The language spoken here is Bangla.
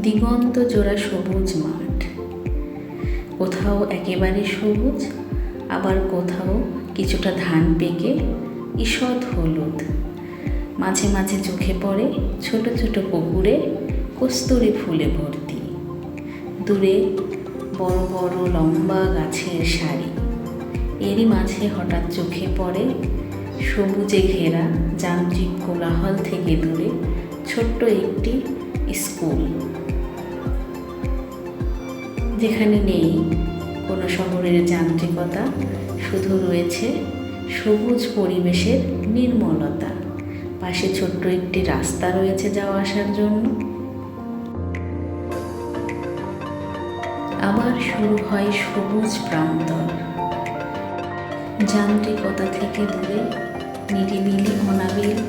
দিগন্ত জোড়া সবুজ মাঠ। কোথাও একেবারে সবুজ, আবার কোথাও কিছুটা ধান পেকে ঈষৎ হলুদ। মাঝে মাঝে চোখে পড়ে ছোট ছোট পুকুরে কস্তুরি ফুলে ভর্তি। দূরে বড় বড় লম্বা গাছের সারি। এরই মাঝে হঠাৎ চোখে পড়ে সবুজে ঘেরা যান্ত্রিক কোলাহল থেকে দূরে ছোট্ট একটি স্কুল, যেখানে নেই কোনো শহরের যান্ত্রিকতা, শুধু রয়েছে সবুজ পরিবেশের নির্মলতা। পাশে ছোট্ট একটি রাস্তা রয়েছে যাওয়া আসার জন্য। আবার শুরু হয় সবুজ প্রান্তর। যান্ত্রিকতা থেকে দূরে নিরিবিলি অনাবিল